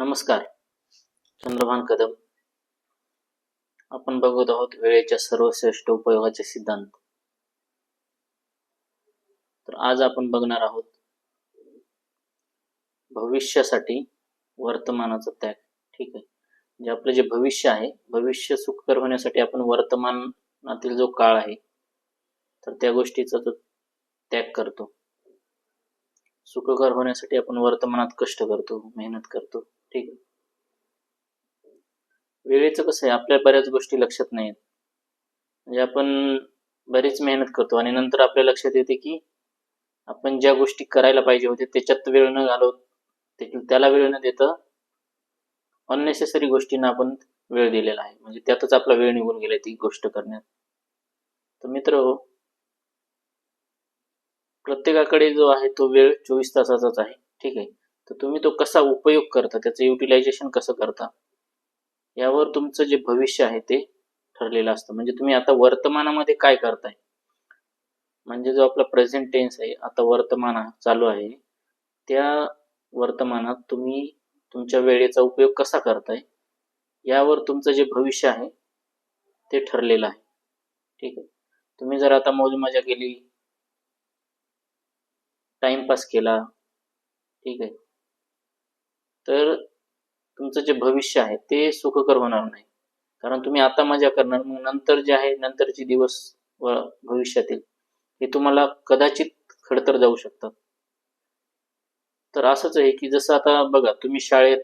नमस्कार. चंद्रभान कदम. आपण बघत आहोत वेळेच्या सर्वश्रेष्ठ उपयोगाचे सिद्धांत. तर आज आपण बघणार आहोत भविष्यासाठी वर्तमानाचा त्याग. ठीक आहे? म्हणजे आपलं जे भविष्य आहे भविष्य सुखकर होण्यासाठी आपण वर्तमानातील जो काळ आहे तर त्या गोष्टीचा तो त्याग करतो. सुखकर होण्यासाठी आपण वर्तमानात कष्ट करतो मेहनत करतो. ठीक आहे. वेळेचं कसं आहे? आपल्या बऱ्याच गोष्टी लक्षात नाही म्हणजे आपण बरीच मेहनत करतो आणि नंतर आपल्या लक्षात येते की आपण ज्या गोष्टी करायला पाहिजे होते त्याच्यात वेळ न घालवत ते- त्याला वेळ न देता अननेसेसरी गोष्टींना आपण वेळ दिलेला आहे. म्हणजे त्यातच आपला वेळ निघून गेलाय ती गोष्ट करण्यात. तर मित्र प्रत्येकाकडे जो आहे तो वेळ चोवीस तासाचाच आहे. ठीक आहे? तर तुम्ही तो कसा उपयोग करता? त्याचं युटिलायझेशन कसं करता? यावर तुमचं जे भविष्य आहे ते ठरलेलं असतं. म्हणजे तुम्ही आता वर्तमानामध्ये काय करताय? म्हणजे जो आपला प्रेझेंट टेन्स आहे आता वर्तमान चालू आहे त्या वर्तमानात तुम्ही तुमच्या वेळेचा उपयोग कसा करताय? यावर तुमचं जे भविष्य आहे ते ठरलेलं आहे. ठीक आहे? तुम्ही जर आता मौज मजा केली टाइमपास केला ठीक आहे? तर तुमचं जे भविष्य आहे ते सुखकर होणार नाही. कारण तुम्ही आता मजा करणार मग नंतर जे आहे नंतरचे दिवस व भविष्यातील हे तुम्हाला कदाचित खडतर जाऊ शकतात. तर असंच आहे की जसं आता बघा तुम्ही शाळेत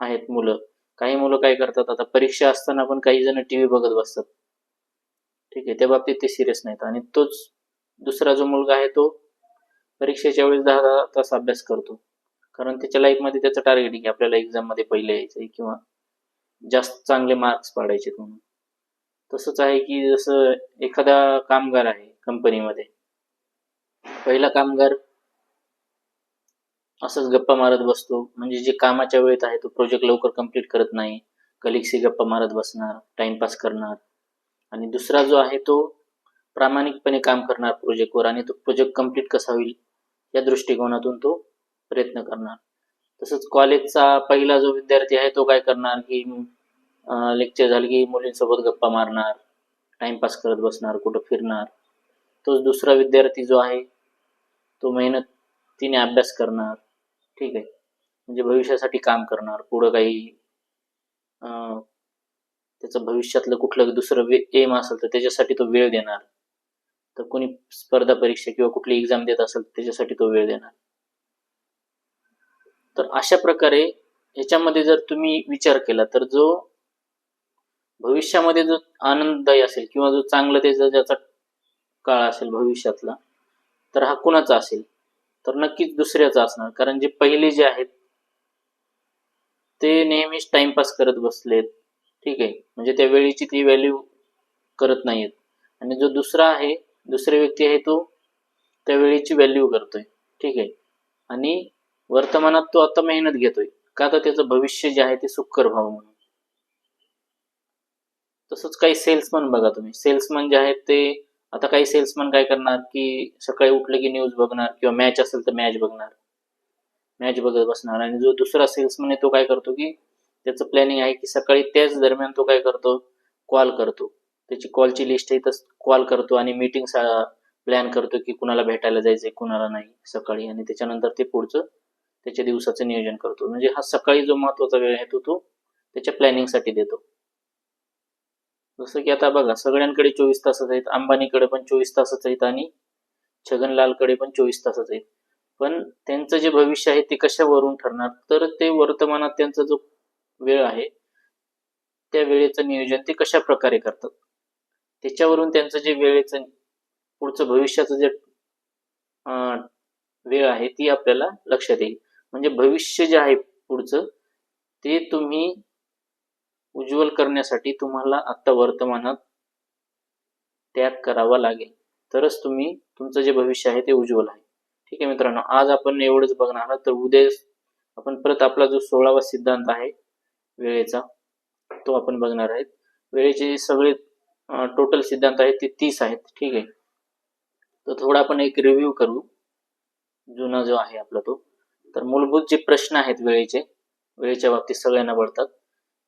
आहेत मुलं काही मुलं काय करतात आता परीक्षा असताना पण काही जण टी व्ही बघत बसतात. ठीक आहे त्या बाबतीत ते सिरियस नाहीत. आणि तोच दुसरा जो मुलगा आहे तो परीक्षेच्या वेळेस दहा दहा तास अभ्यास करतो. कारण त्याच्या लाईफमध्ये त्याचं टार्गेट आहे की आपल्याला एक्झाममध्ये पहिले यायचं आहे किंवा जास्त चांगले मार्क्स पाडायचे म्हणून. तसंच आहे की जसं एखादा कामगार आहे कंपनीमध्ये पहिला कामगार असंच गप्पा मारत बसतो. म्हणजे जे कामाच्या वेळेत आहे तो प्रोजेक्ट लवकर कंप्लीट करत नाही. कलिगशी गप्पा मारत बसणार टाइमपास करणार. आणि दुसरा जो आहे तो प्रामाणिकपणे काम करणार प्रोजेक्टवर आणि तो प्रोजेक्ट कंप्लीट कसा होईल या दृष्टिकोनातून तो प्रयत्न करणार. तसंच कॉलेजचा पहिला जो विद्यार्थी आहे तो काय करणार की लेक्चर झालं की मुलींसोबत गप्पा मारणार टाइमपास करत बसणार कुठं फिरणार. तोच दुसरा विद्यार्थी जो आहे तो मेहनतीने अभ्यास करणार. ठीक आहे. म्हणजे भविष्यासाठी काम करणार. पुढं काही अं, त्याचं भविष्यातलं कुठलं दुसरं एम असेल तर त्याच्यासाठी तो वेळ देणार. तर कोणी स्पर्धा परीक्षा किंवा कुठली एक्झाम देत असेल तर त्याच्यासाठी तो वेळ देणार. तर अशा प्रकारे ह्याच्यामध्ये जर तुम्ही विचार केला तर जो भविष्यामध्ये जो आनंददायी असेल किंवा जो चांगला त्याचा ज्याचा काळ असेल भविष्यातला तर हा कुणाचा असेल? तर नक्कीच दुसऱ्याचा असणार. कारण जे पहिले जे आहेत ते नेहमीच टाइमपास करत बसलेत. ठीक आहे? म्हणजे त्या वेळेची ती व्हॅल्यू करत नाहीयेत. आणि जो दुसरा आहे दुसरे व्यक्ती आहे तो त्या वेळेची व्हॅल्यू करतोय. ठीक आहे? आणि वर्तमानात तो आता मेहनत घेतोय. का तर त्याचं भविष्य जे आहे ते सुखकर व्हावं म्हणून. तसंच काही सेल्समन बघा तुम्ही. सेल्समन जे आहेत ते आता काही सेल्समन काय करणार की सकाळी उठलं की न्यूज बघणार किंवा मॅच असेल तर मॅच बघणार. मॅच बघत बसणार. आणि जो दुसरा सेल्समन आहे तो काय करतो की त्याचं प्लॅनिंग आहे की सकाळी त्याच दरम्यान तो काय करतो? कॉल करतो. त्याची कॉलची लिस्ट आहे तर कॉल करतो आणि मीटिंग प्लॅन करतो की कुणाला भेटायला जायचंय कुणाला नाही सकाळी. आणि त्याच्यानंतर ते पुढचं त्याच्या दिवसाचं नियोजन करतो. म्हणजे हा सकाळी जो महत्त्वाचा वेळ आहे तो तो त्याच्या प्लॅनिंगसाठी देतो. जसं की आता बघा सगळ्यांकडे चोवीस तासच आहेत अंबानीकडे पण चोवीस तासच आहेत आणि छगनलालकडे पण चोवीस तासच आहेत. पण त्यांचं जे भविष्य आहे ते कशावरून ठरणार? तर ते वर्तमानात त्यांचा जो वेळ आहे त्या वेळेचं नियोजन ते कशा प्रकारे करतात? त्याच्यावरून त्यांचं जे वेळेचं पुढचं भविष्याचं जे वेळ आहे ती आपल्याला लक्षात येईल. म्हणजे भविष्य जे आहे पुढचं ते तुम्ही उज्ज्वल करण्यासाठी तुम्हाला आता वर्तमानात त्याग करावा लागेल. तरच तुम्ही तुमचं जे भविष्य आहे ते उज्ज्वल आहे. ठीक आहे मित्रांनो आज आपण एवढंच बघणार आहोत. तर उद्या आपण परत आपला जो सोळावा सिद्धांत आहे वेळेचा तो आपण बघणार आहेत. वेळेचे जे सगळे टोटल सिद्धांत आहेत ते तीस आहेत. ठीक आहे? तर थोडा आपण एक रिव्ह्यू करू. जुना जो आहे आपला तो. तर मूलभूत जे प्रश्न आहेत वेळेचे वेळेच्या बाबतीत सगळ्यांना पडतात.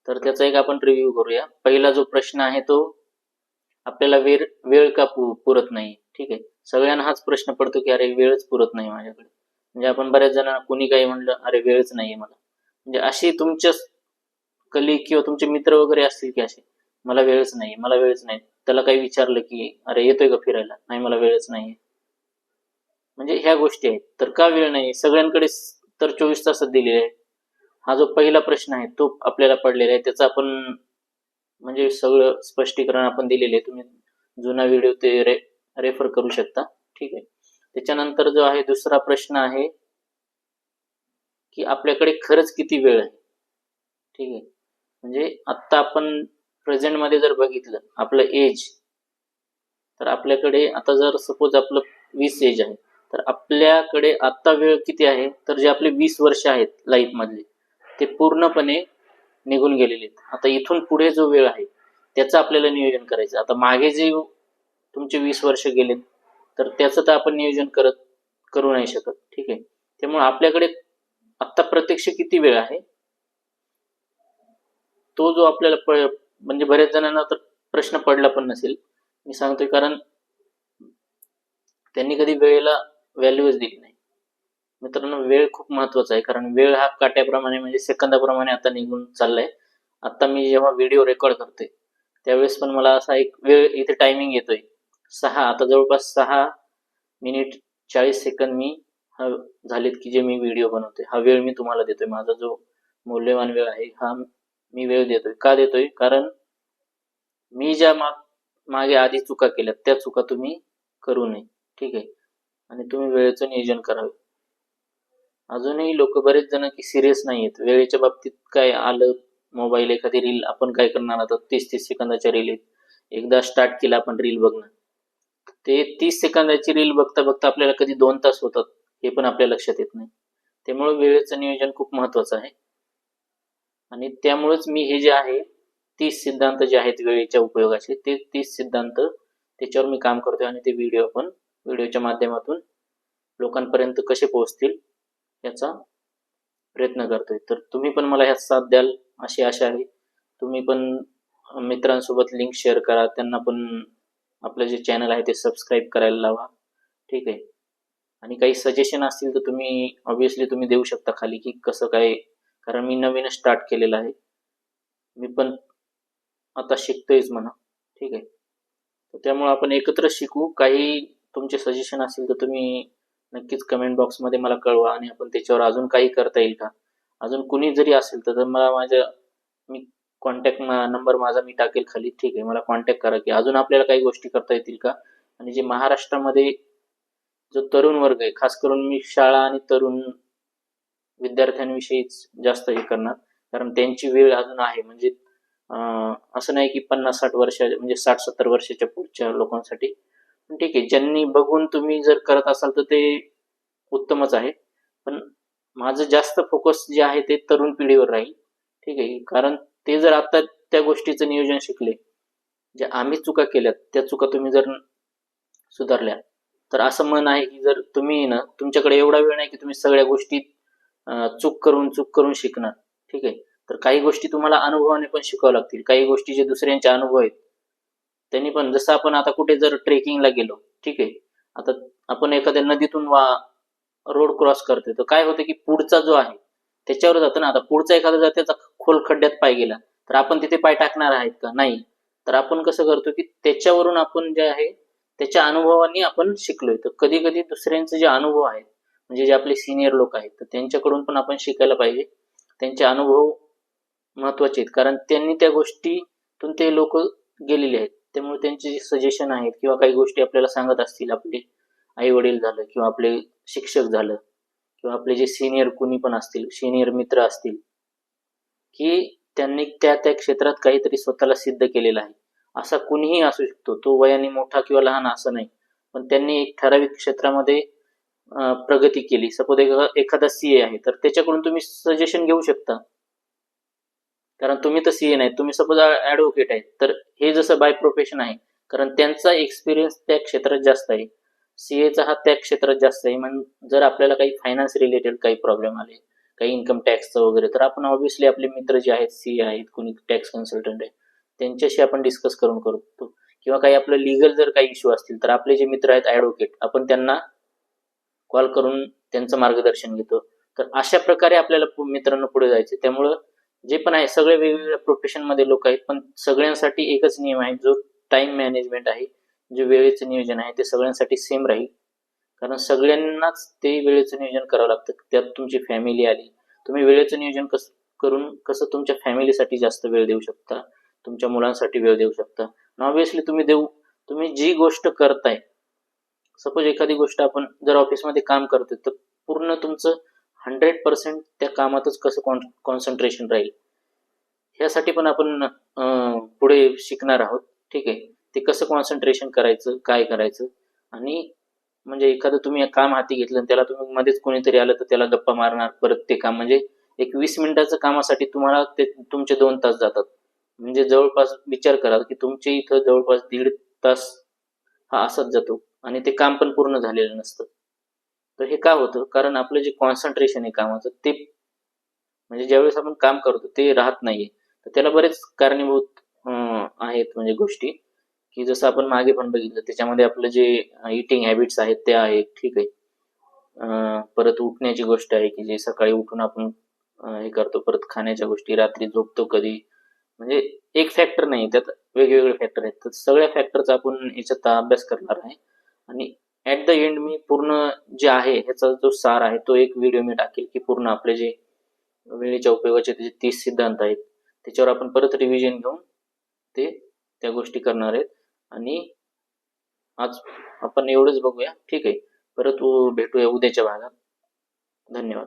तर त्याचा एक आपण रिव्ह्यू करूया. पहिला जो प्रश्न आहे तो आपल्याला वेळ वेळ का पुरत नाही? ठीक आहे. सगळ्यांना हाच प्रश्न पडतो की अरे वेळच पुरत नाही माझ्याकडे. म्हणजे आपण बऱ्याच जणांना कोणी काही म्हणलं अरे वेळच नाहीये मला. म्हणजे अशी तुमच्या कली किंवा तुमचे मित्र वगैरे असतील की असे मला वेळच नाही मला वेळच नाही. त्याला काही विचारलं की अरे येतोय का फिरायला? नाही मला वेळच नाही म्हणजे ह्या गोष्टी आहेत. तर का वेळ नाही सगळ्यांकडे तर चोवीस तासात दिलेले आहे. हा जो पहिला प्रश्न आहे तो आपल्याला पडलेला आहे. त्याचा आपण म्हणजे सगळं स्पष्टीकरण आपण दिलेले आहे. तुम्ही जुना व्हिडिओ ते रे रेफर करू शकता. ठीक आहे? त्याच्यानंतर जो आहे दुसरा प्रश्न आहे की आपल्याकडे खरंच किती वेळ आहे? ठीक आहे? म्हणजे आत्ता आपण प्रेझेंटमध्ये जर बघितलं आपलं एज तर आपल्याकडे आता जर सपोज आपलं वीस एज आहे तर आपल्याकडे आत्ता वेळ किती आहे? तर जे आपले वीस वर्ष आहेत लाईफ मधले ते पूर्णपणे निघून गेलेले आहेत. आता इथून पुढे जो वेळ आहे त्याचं आपल्याला नियोजन करायचं आता मागे जे तुमचे वीस वर्ष गेलेत तर त्याचं तर आपण नियोजन करत करू नाही शकत. ठीक आहे? त्यामुळे आपल्याकडे आत्ता प्रत्यक्ष किती वेळ आहे? तो जो आपल्याला म्हणजे बऱ्याच जणांना तर प्रश्न पडला पण नसेल. मी सांगतोय कारण त्यांनी कधी वेळेला व्हॅल्यूच दिली नाही. मित्रांनो वेळ खूप महत्त्वाचा आहे कारण वेळ हा काट्याप्रमाणे म्हणजे सेकंदाप्रमाणे आता निघून चाललाय. आता मी जेव्हा व्हिडिओ रेकॉर्ड करते त्यावेळेस पण मला असा एक वेळ इथे टायमिंग येतोय. सहा आता जवळपास सहा मिनिट चाळीस सेकंद मी हा झालेत की जे मी व्हिडिओ बनवते हा वेळ मी तुम्हाला देतोय. माझा जो मौल्यवान वेळ आहे हा मी वेळ देतोय. का देतोय? कारण मी ज्या माग मागे आधी चुका केल्या त्या चुका तुम्ही करू नये. ठीक आहे? आणि तुम्ही वेळेचं नियोजन करावे. अजूनही लोक बरेच जण की सिरियस नाही आहेत वेळेच्या बाबतीत काय आलं मोबाईल एखादी रील आपण काय करणार आता? तीस तीस सेकंदाच्या रील आहेत. एकदा स्टार्ट केला आपण रील बघणं. ते तीस सेकंदाची रील बघता बघता आपल्याला कधी दोन तास होतात हे पण आपल्या लक्षात येत नाही. त्यामुळे वेळेचं नियोजन खूप महत्वाचं आहे. आणि त्यामुळेच मी हे जे आहे तीस सिद्धांत जे आहेत वेळेच्या उपयोगाचे ते तीस सिद्धांत त्याच्यावर मी काम करतोय आणि ते व्हिडिओ आपण व्हिडिओच्या माध्यमातून लोकांपर्यंत कसे पोहोचतील याचा प्रयत्न करतोय. तर तुम्ही पण मला ह्यात साथ द्याल अशी आशा आहे. तुम्ही पण मित्रांसोबत लिंक शेअर करा. त्यांना पण आपलं जे चॅनल आहे ते सबस्क्राईब करायला लावा. ठीक आहे? आणि काही सजेशन असतील तर तुम्ही ऑब्विसली तुम्ही देऊ शकता खाली की कसं काय कारण मी नवीन स्टार्ट केलेलं आहे. मी पण आता शिकतोयच म्हणा. ठीक आहे? तर त्यामुळे आपण एकत्र शिकू. काही तुमचे सजेशन असेल तर तुम्ही नक्कीच कमेंट बॉक्समध्ये मला कळवा आणि आपण त्याच्यावर अजून काही करता येईल का? अजून कुणी जरी असेल तर मला माझ्या मी कॉन्टॅक्ट नंबर माझा मी टाकेल खाली. ठीक आहे मला कॉन्टॅक्ट करा की अजून आपल्याला काही गोष्टी करता येतील का? आणि जे महाराष्ट्रामध्ये जो तरुण वर्ग आहे खास करून मी शाळा आणि तरुण विद्यार्थ्यांविषयीच जास्त हे करणार. कारण त्यांची वेळ अजून आहे. म्हणजे असं नाही की पन्नास साठ वर्ष म्हणजे साठ सत्तर वर्षाच्या पुढच्या लोकांसाठी ठीक आहे ज्यांनी बघून तुम्ही जर करत असाल तर ते उत्तमच आहे. पण माझं जास्त फोकस जे आहे ते तरुण पिढीवर राहील. ठीक आहे कारण ते जर आता त्या गोष्टीचं नियोजन शिकले जे आम्ही चुका केल्यात त्या चुका तुम्ही जर सुधारल्या तर असं मन आहे की जर तुम्ही ना तुमच्याकडे एवढा वेळ नाही की तुम्ही सगळ्या गोष्टी चूक करून चूक करून शिकणार. ठीक आहे तर काही गोष्टी तुम्हाला अनुभवाने पण शिकाव्या लागतील. काही गोष्टी जे दुसऱ्यांचे अनुभव आहेत त्यांनी पण जसं आपण आता कुठे जर ट्रेकिंगला गेलो ठीक आहे आता आपण एखाद्या नदीतून वा रोड क्रॉस करतोय तर काय होतं की पुढचा जो आहे त्याच्यावर जातो ना आता पुढचा एखादा जर त्याचा खोल खड्ड्यात पाय गेला तर आपण तिथे पाय टाकणार आहेत का? नाही. तर आपण कसं करतो की त्याच्यावरून आपण जे आहे त्याच्या अनुभवाने आपण शिकलोय. तर कधी कधी दुसऱ्यांचे जे अनुभव आहेत म्हणजे जे आपले सिनियर लोक आहेत तर त्यांच्याकडून पण आपण शिकायला पाहिजे. त्यांचे अनुभव महत्त्वाचे आहेत. कारण त्यांनी त्या गोष्टीतून ते लोक गेलेले आहेत. त्यामुळे त्यांचे जे सजेशन आहेत किंवा काही गोष्टी आपल्याला सांगत असतील आपले आई वडील झालं किंवा आपले शिक्षक झालं किंवा आपले जे सिनियर कुणी पण असतील सिनियर मित्र असतील की त्यांनी त्या त्या क्षेत्रात काहीतरी स्वतःला सिद्ध केलेलं आहे. असा कुणीही असू शकतो. तो वयाने मोठा किंवा लहान असं नाही. पण त्यांनी एक ठराविक क्षेत्रामध्ये प्रगती केली. सपोज एखादा सीए आहे तर त्याच्याकडून तुम्ही सजेशन घेऊ शकता. कारण तुम्ही तर सीए नाही. तुम्ही सपोज ऍडव्होकेट आहे. तर हे जसं बाय प्रोफेशन आहे कारण त्यांचा एक्सपिरियन्स त्या क्षेत्रात जास्त आहे. सीएचा हा त्या क्षेत्रात जास्त आहे. म्हणजे जर आपल्याला काही फायनान्स रिलेटेड काही प्रॉब्लेम आले काही इन्कम टॅक्सचं वगैरे तर आपण ऑब्व्हियसली आपले मित्र जे आहेत सीए आहेत कोणी टॅक्स कन्सल्टंट आहे त्यांच्याशी आपण डिस्कस करून करतो. किंवा काही आपलं लिगल जर काही इश्यू असतील तर आपले जे मित्र आहेत ऍडव्होकेट आपण त्यांना कॉल करून त्यांचं मार्गदर्शन घेतो. तर अशा प्रकारे आपल्याला पु- मित्रांनो पुढे जायचं त्यामुळं जे पण आहे सगळे वेगवेगळ्या प्रोफेशनमध्ये लोक आहेत पण सगळ्यांसाठी एकच नियम आहे जो टाइम मॅनेजमेंट आहे जे वेळेचं नियोजन आहे ते सगळ्यांसाठी सेम राहील. कारण सगळ्यांनाच ते वेळेचं नियोजन करावं लागतं. त्यात तुमची फॅमिली आली तुम्ही वेळेचं नियोजन कसं करून कसं तुमच्या फॅमिलीसाठी जास्त वेळ देऊ शकता तुमच्या मुलांसाठी वेळ देऊ शकता. ऑब्विसली तुम्ही देऊ तुम्ही जी गोष्ट करताय सपोज एखादी गोष्ट आपण जर ऑफिसमध्ये काम करतोय तर पूर्ण तुमचं हंड्रेड पर्सेंट त्या कामातच कसं कॉन्सन्ट्रेशन राहील? ह्यासाठी पण आपण पुढे शिकणार आहोत. ठीक आहे? ते कसं कॉन्सन्ट्रेशन करायचं? काय करायचं? आणि म्हणजे एखादं तुम्ही काम हाती घेतलं आणि त्याला तुम्ही मध्येच कोणीतरी आलं तर त्याला गप्पा मारणार परत ते काम. म्हणजे एक वीस मिनिटाचं कामासाठी तुम्हाला ते तुमचे दोन तास जातात. म्हणजे जवळपास विचार करा की तुमच्या इथं जवळपास दीड तास हा असाच जातो. आणि ते काम पण पूर्ण झालेलं नसतं. तर हे का होतं? कारण आपलं जे कॉन्सन्ट्रेशन आहे कामाचं ते म्हणजे ज्यावेळेस आपण काम करतो ते राहत नाहीये. तर त्याला बरेच कारणीभूत आहेत म्हणजे गोष्टी. की जसं आपण मागे पण बघितलं त्याच्यामध्ये आपलं जे इटिंग हॅबिट्स आहेत ते आहेत ठीक आहे. परत उठण्याची गोष्ट आहे की जे सकाळी उठून आपण हे करतो परत खाण्याच्या गोष्टी रात्री झोपतो कधी. म्हणजे एक फॅक्टर नाही त्यात वेगवेगळे फॅक्टर आहेत. तर सगळ्या फॅक्टरचा आपण याच्यात अभ्यास करणार आहे. आणि ऍट द एंड मी पूर्ण जे आहे ह्याचा जो सार आहे तो एक व्हिडिओ मी टाकेल की पूर्ण आपले जे वेळेच्या उपयोगाचे जे तीस सिद्धांत आहेत त्याच्यावर आपण परत रिव्हिजन घेऊन ते त्या गोष्टी करणार आहेत. आणि आज आपण एवढंच बघूया. ठीक आहे. परत उ- भेटूया उद्याच्या भागात. धन्यवाद.